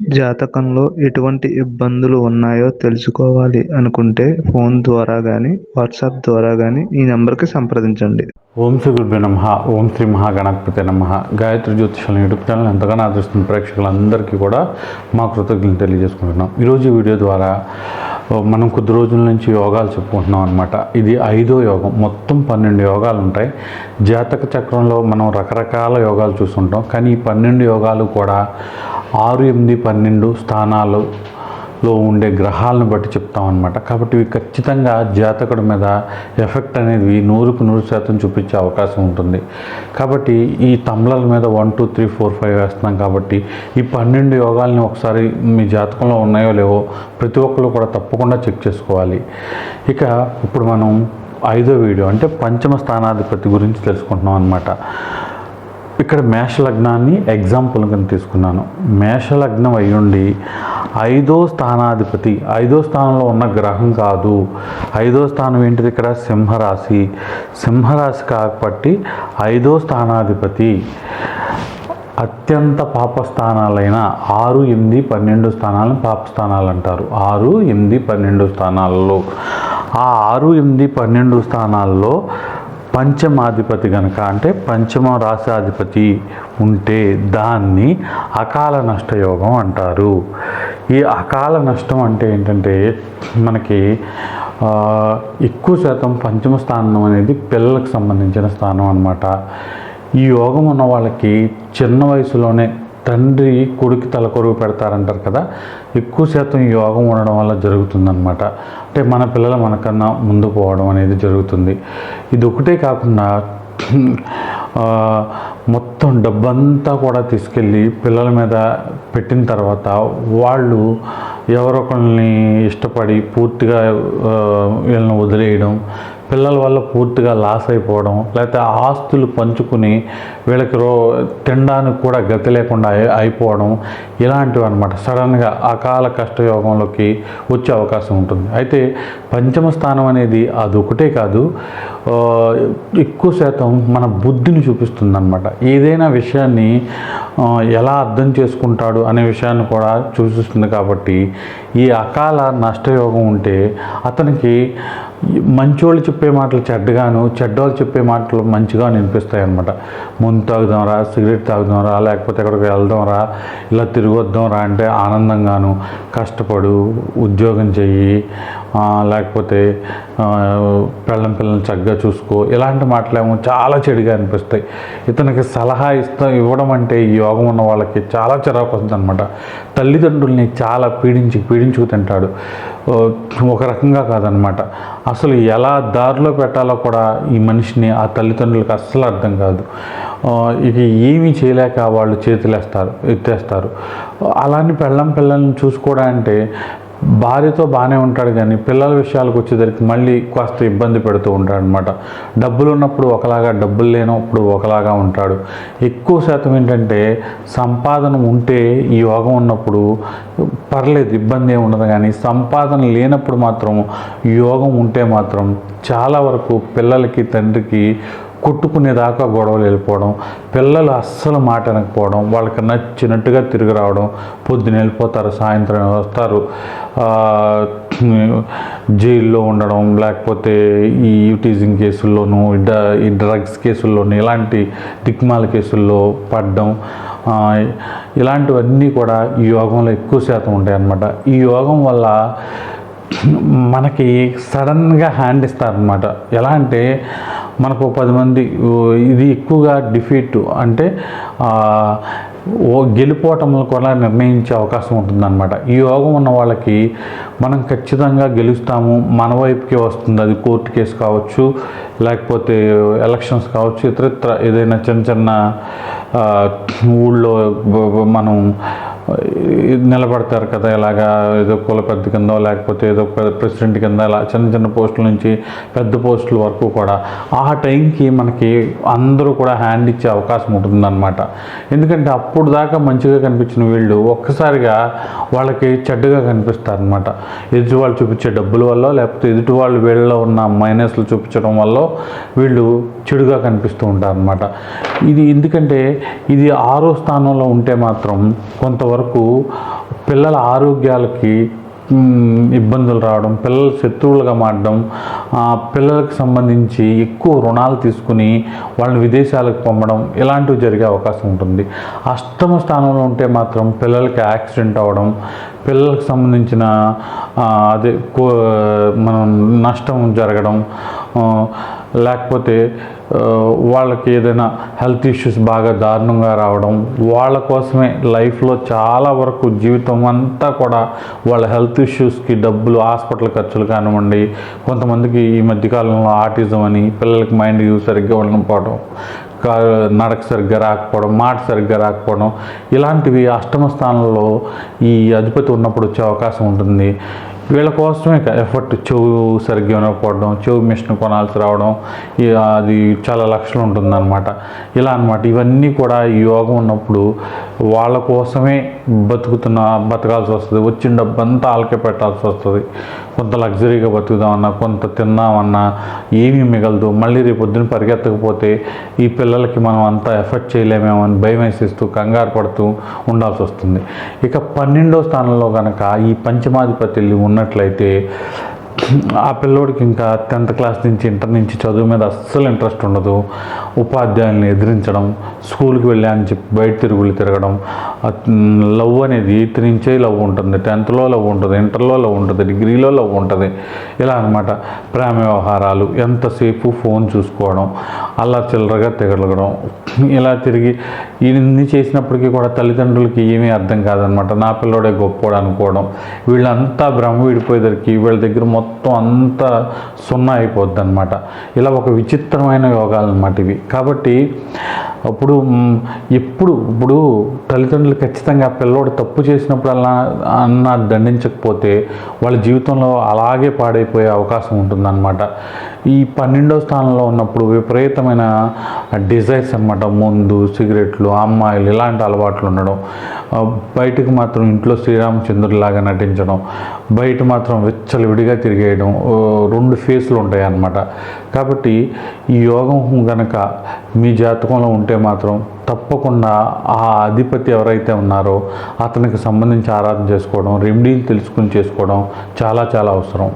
జాతకంలో ఎటువంటి ఇబ్బందులు ఉన్నాయో తెలుసుకోవాలి అనుకుంటే ఫోన్ ద్వారా కానీ వాట్సాప్ ద్వారా కానీ ఈ నెంబర్కి సంప్రదించండి. ఓం శ్రీ గురుభ్యో నమ ఓం శ్రీ మహాగణపతి నమ. గాయత్రి జ్యోతిషాల యూట్యూబ్ ఛానల్ ఎంతగానో ఆదరిస్తున్న ప్రేక్షకులందరికీ కూడా మా కృతజ్ఞతలు తెలియజేసుకుంటున్నాం. ఈరోజు వీడియో ద్వారా మనం కొద్ది రోజుల నుంచి యోగాలు చెప్పుకుంటున్నాం అనమాట ఇది ఐదో యోగం. మొత్తం పన్నెండు యోగాలు ఉంటాయి. జాతక చక్రంలో మనం రకరకాల యోగాలు చూస్తుంటాం. కానీ ఈ పన్నెండు యోగాలు కూడా ఆరు ఎనిమిది పన్నెండు స్థానాలు లో ఉండే గ్రహాలను బట్టి చెప్తాం అనమాట కాబట్టి ఇవి ఖచ్చితంగా జాతకుడి మీద ఎఫెక్ట్ అనేది నూరుకు నూరు శాతం చూపించే అవకాశం ఉంటుంది. కాబట్టి ఈ తమ్లల మీద one two three four five వేస్తున్నాం కాబట్టి ఈ పన్నెండు యోగాల్ని ఒకసారి మీ జాతకంలో ఉన్నాయో లేవో ప్రతి ఒక్కరు కూడా తప్పకుండా చెక్ చేసుకోవాలి. ఇక ఇప్పుడు మనం ఐదో వీడియో అంటే పంచమ స్థానాధిపతి గురించి తెలుసుకుంటున్నాం అనమాట ఇక్కడ మేష లగ్నాన్ని ఎగ్జాంపుల్ కింద తీసుకున్నాను. మేష లగ్నం అయ్యుండి ఐదో స్థానాధిపతి ఐదో స్థానంలో ఉన్న గ్రహం కాదు. ఐదో స్థానం ఏంటిది ఇక్కడ? సింహరాశి. సింహరాశి కాబట్టి ఐదో స్థానాధిపతి. అత్యంత పాప స్థానాలైన ఆరు ఎనిమిది పన్నెండు స్థానాలను పాప స్థానాలు అంటారు. ఆరు ఎనిమిది పన్నెండు స్థానాలలో. ఆ ఆరు ఎనిమిది పన్నెండు స్థానాల్లో పంచమాధిపతి కనుక అంటే పంచమ రాశాధిపతి ఉంటే దాన్ని అకాల నష్టయోగం అంటారు. ఈ అకాల నష్టం అంటే ఏంటంటే మనకి ఎక్కువ శాతం పంచమ స్థానం అనేది పిల్లలకు సంబంధించిన స్థానం అనమాట ఈ యోగం ఉన్న వాళ్ళకి చిన్న వయసులోనే తండ్రి కొడుకు తలకొరుగు పెడతారంటారు కదా ఎక్కువ శాతం ఈ యోగం ఉండడం వల్ల జరుగుతుందనమాట అంటే మన పిల్లలు మనకన్నా ముందు పోవడం అనేది జరుగుతుంది. ఇది ఒకటే కాకుండా మొత్తం డబ్బంతా కూడా తీసుకెళ్ళి పిల్లల మీద పెట్టిన తర్వాత వాళ్ళు ఎవరొకరిని ఇష్టపడి పూర్తిగా వీళ్ళని వదిలేయడం పిల్లల వల్ల పూర్తిగా లాస్ అయిపోవడం లేకపోతే ఆస్తులు పంచుకుని వీళ్ళకి రో తినడానికి కూడా గతి లేకుండా అయిపోవడం ఇలాంటివి అనమాట సడన్గా అకాల కష్టయోగంలోకి వచ్చే అవకాశం ఉంటుంది. అయితే పంచమ స్థానం అనేది అదొకటే కాదు. ఎక్కువ శాతం మన బుద్ధిని చూపిస్తుందన్నమాట. ఏదైనా విషయాన్ని ఎలా అర్థం చేసుకుంటాడు అనే విషయాన్ని కూడా చూపిస్తుంది కాబట్టి ఈ అకాల నష్టయోగం ఉంటే అతనికి మంచోళ్ళు చెప్పే మాటలు చెడ్డగాను చెడ్డోళ్ళు చెప్పే మాటలు మంచిగా వినిపిస్తాయి అనమాట ముందు తాగుదాంరా సిగరెట్ తాగుదాంరా లేకపోతే ఎక్కడికి వెళ్దాంరా ఇలా తిరిగొద్దాంరా అంటే ఆనందంగాను కష్టపడు ఉద్యోగం చెయ్యి లేకపోతే పెళ్ళం పిల్లలు చక్కగా చూసుకో. ఇలాంటి మాటలేమో చాలా చెడుగా అనిపిస్తాయి. ఇతనికి సలహా ఇస్తా ఇవ్వడం అంటే ఈ యోగం ఉన్న వాళ్ళకి చాలా చిరాకు వస్తుందన్నమాట. తల్లిదండ్రుల్ని చాలా పీడించి పీడించుకు తింటాడు. ఒక రకంగా కాదనమాట అసలు ఎలా దారిలో పెట్టాలో కూడా ఈ మనిషిని ఆ తల్లిదండ్రులకు అస్సలు అర్థం కాదు. ఇక ఏమీ చేయలేక వాళ్ళు చేతులేస్తారు ఎత్తేస్తారు. అలాంటి పెళ్ళం పిల్లల్ని చూసుకోవడం అంటే భార్యతో బాగానే ఉంటాడు కానీ పిల్లల విషయాలకు వచ్చేసరికి మళ్ళీ కాస్త ఇబ్బంది పెడుతూ ఉంటాడు అనమాట డబ్బులు ఉన్నప్పుడు ఒకలాగా డబ్బులు లేనప్పుడు ఒకలాగా ఉంటాడు. ఎక్కువ శాతం ఏంటంటే సంపాదన ఉంటే ఈ యోగం ఉన్నప్పుడు పర్లేదు ఇబ్బంది ఏమి ఉండదు కానీ సంపాదన లేనప్పుడు మాత్రం యోగం ఉంటే మాత్రం చాలా వరకు పిల్లలకి తండ్రికి కొట్టుకునేదాకా గొడవలు వెళ్ళిపోవడం పిల్లలు అస్సలు మాట వినకపోవడం వాళ్ళకి నచ్చినట్టుగా తిరిగి రావడం పొద్దున వెళ్ళిపోతారు సాయంత్రం వస్తారు జైల్లో ఉండడం లేకపోతే ఈ యూటీజింగ్ కేసుల్లోనూ ఈ డ- ఈ డ్రగ్స్ కేసుల్లోనూ ఇలాంటి దిక్మాల కేసుల్లో పడడం ఇలాంటివన్నీ కూడా ఈ యోగంలో ఎక్కువ శాతం ఉంటాయన్నమాట. ఈ యోగం వల్ల మనకి సడన్గా హ్యాండ్ ఇస్తారనమాట ఎలా అంటే మనకు పది మంది ఇది ఎక్కువగా డిఫీట్ అంటే ఓ గెలిపోవటంలో కూడా నిర్ణయించే అవకాశం ఉంటుందన్నమాట. ఈ యోగం ఉన్న వాళ్ళకి మనం ఖచ్చితంగా గెలుస్తాము మన వైపుకే వస్తుంది. అది కోర్టు కేసు కావచ్చు లేకపోతే ఎలక్షన్స్ కావచ్చు ఇతరత్ర ఏదైనా చిన్న చిన్న ఊళ్ళో మనం నిలబడతారు కదా ఇలాగా ఏదో కుల పెద్ద కింద లేకపోతే ఏదో ప్రెసిడెంట్ కింద ఇలా చిన్న చిన్న పోస్టుల నుంచి పెద్ద పోస్టుల వరకు కూడా ఆ టైంకి మనకి అందరూ కూడా హ్యాండ్ ఇచ్చే అవకాశం ఉంటుందన్నమాట. ఎందుకంటే అప్పుడు దాకా మంచిగా కనిపించిన వీళ్ళు ఒక్కసారిగా వాళ్ళకి చెడ్డగా కనిపిస్తారనమాట ఎదుటి వాళ్ళు చూపించే డబ్బుల వల్ల లేకపోతే ఎదుటి వాళ్ళు వీళ్ళలో ఉన్న మైనస్లు చూపించడం వల్ల వీళ్ళు చెడుగా కనిపిస్తూ ఉంటారనమాట ఇది ఎందుకంటే ఇది ఆరో స్థానంలో ఉంటే మాత్రం కొంతవరకు వరకు పిల్లల ఆరోగ్యాలకి ఇబ్బందులు రావడం పిల్లలు శత్రువులుగా మారడం పిల్లలకు సంబంధించి ఎక్కువ రుణాలు తీసుకుని వాళ్ళని విదేశాలకు పంపడం ఇలాంటివి జరిగే అవకాశం ఉంటుంది. అష్టమ స్థానంలో ఉంటే మాత్రం పిల్లలకి యాక్సిడెంట్ అవ్వడం పిల్లలకు సంబంధించిన అదే కో- మనం నష్టం జరగడం లేకపోతే వాళ్ళకి ఏదైనా హెల్త్ ఇష్యూస్ బాగా దారుణంగా రావడం వాళ్ళ కోసమే లైఫ్లో చాలా వరకు జీవితం అంతా కూడా వాళ్ళ హెల్త్ ఇష్యూస్కి డబ్బులు హాస్పిటల్ ఖర్చులు కానివ్వండి కొంతమందికి ఈ మధ్యకాలంలో ఆటిజం అని పిల్లలకి మైండ్ యూజ్ సరిగ్గా ఉండకపోవడం కా నడక సరిగ్గా రాకపోవడం మాట సరిగ్గా రాకపోవడం ఇలాంటివి అష్టమ స్థానంలో ఈ అధిపతి ఉన్నప్పుడు వచ్చే అవకాశం ఉంటుంది. వీళ్ళ కోసమే ఎఫర్ట్ చెవు సరిగ్గా వినకపోవడం చెవు మిషన్ కొనాల్సి రావడం అది చాలా లక్షలు ఉంటుందన్నమాట. ఇలా అన్నమాట. ఇవన్నీ కూడా ఈ యోగం ఉన్నప్పుడు వాళ్ళ కోసమే బతుకుతున్న బతకాల్సి వస్తుంది. వచ్చిన డబ్బు అంతా ఆలకే పెట్టాల్సి వస్తుంది. కొంత లగ్జరీగా బతుకుదామన్నా కొంత తిందామన్నా ఏమీ మిగలదు. మళ్ళీ రేపు పొద్దున పరిగెత్తకపోతే ఈ పిల్లలకి మనం అంతా ఎఫర్ట్ చేయలేమేమో అని భయం వేసిస్తూ కంగారు పడుతూ ఉండాల్సి వస్తుంది. ఇక పన్నెండో స్థానంలో కనుక ఈ పంచమాధిపతి ఉన్నట్లయితే ఆ పిల్లోడికి ఇంకా టెన్త్ క్లాస్ నుంచి ఇంటర్ నుంచి చదువు మీద అస్సలు ఇంట్రెస్ట్ ఉండదు. ఉపాధ్యాయుల్ని ఎదిరించడం స్కూల్కి వెళ్ళా అని చెప్పి బయట తిరుగులు తిరగడం లవ్ అనేది ఎయిత్ నుంచే లవ్ ఉంటుంది. టెన్త్లో లవ్ ఉంటుంది ఇంటర్లో లవ్ ఉంటుంది డిగ్రీలో లవ్ ఉంటుంది. ఇలా అనమాట ప్రేమ వ్యవహారాలు ఎంతసేపు ఫోన్ చూసుకోవడం అలా చిల్లరగా తిరగలగడం ఇలా తిరిగి ఇన్ని చేసినప్పటికీ కూడా తల్లిదండ్రులకి ఏమీ అర్థం కాదనమాట నా పిల్లోడే గొప్పోడు అనుకోవడం వీళ్ళంతా భ్రమ విడిపోయేదరికి వీళ్ళ దగ్గర మొత్తం అంతా సున్నా అయిపోద్ది అనమాట ఇలా ఒక విచిత్రమైన యోగాలు అనమాట ఇవి. కాబట్టి అప్పుడు ఎప్పుడు ఇప్పుడు తల్లిదండ్రులు ఖచ్చితంగా పిల్లోడు తప్పు చేసినప్పుడల్లా అన్న దండించకపోతే వాళ్ళ జీవితంలో అలాగే పాడైపోయే అవకాశం ఉంటుందన్నమాట. ఈ పన్నెండో స్థానంలో ఉన్నప్పుడు విపరీతమైన డిజైర్స్ అనమాట ముందు సిగరెట్లు అమ్మాయిలు ఇలాంటి అలవాట్లు ఉండడం. బయటకు మాత్రం ఇంట్లో శ్రీరామచంద్రుడిలాగా నటించడం. బయట మాత్రం విచ్చలవిడిగా తిరిగేయడం. రెండు ఫేస్లు ఉంటాయి అన్నమాట కాబట్టి ఈ యోగం కనుక మీ జాతకంలో ఉంటే మాత్రం తప్పకుండా ఆ అధిపతి ఎవరైతే ఉన్నారో అతనికి సంబంధించి ఆరాధన చేసుకోవడం రెమెడీలు తెలుసుకుని చేసుకోవడం చాలా చాలా అవసరం.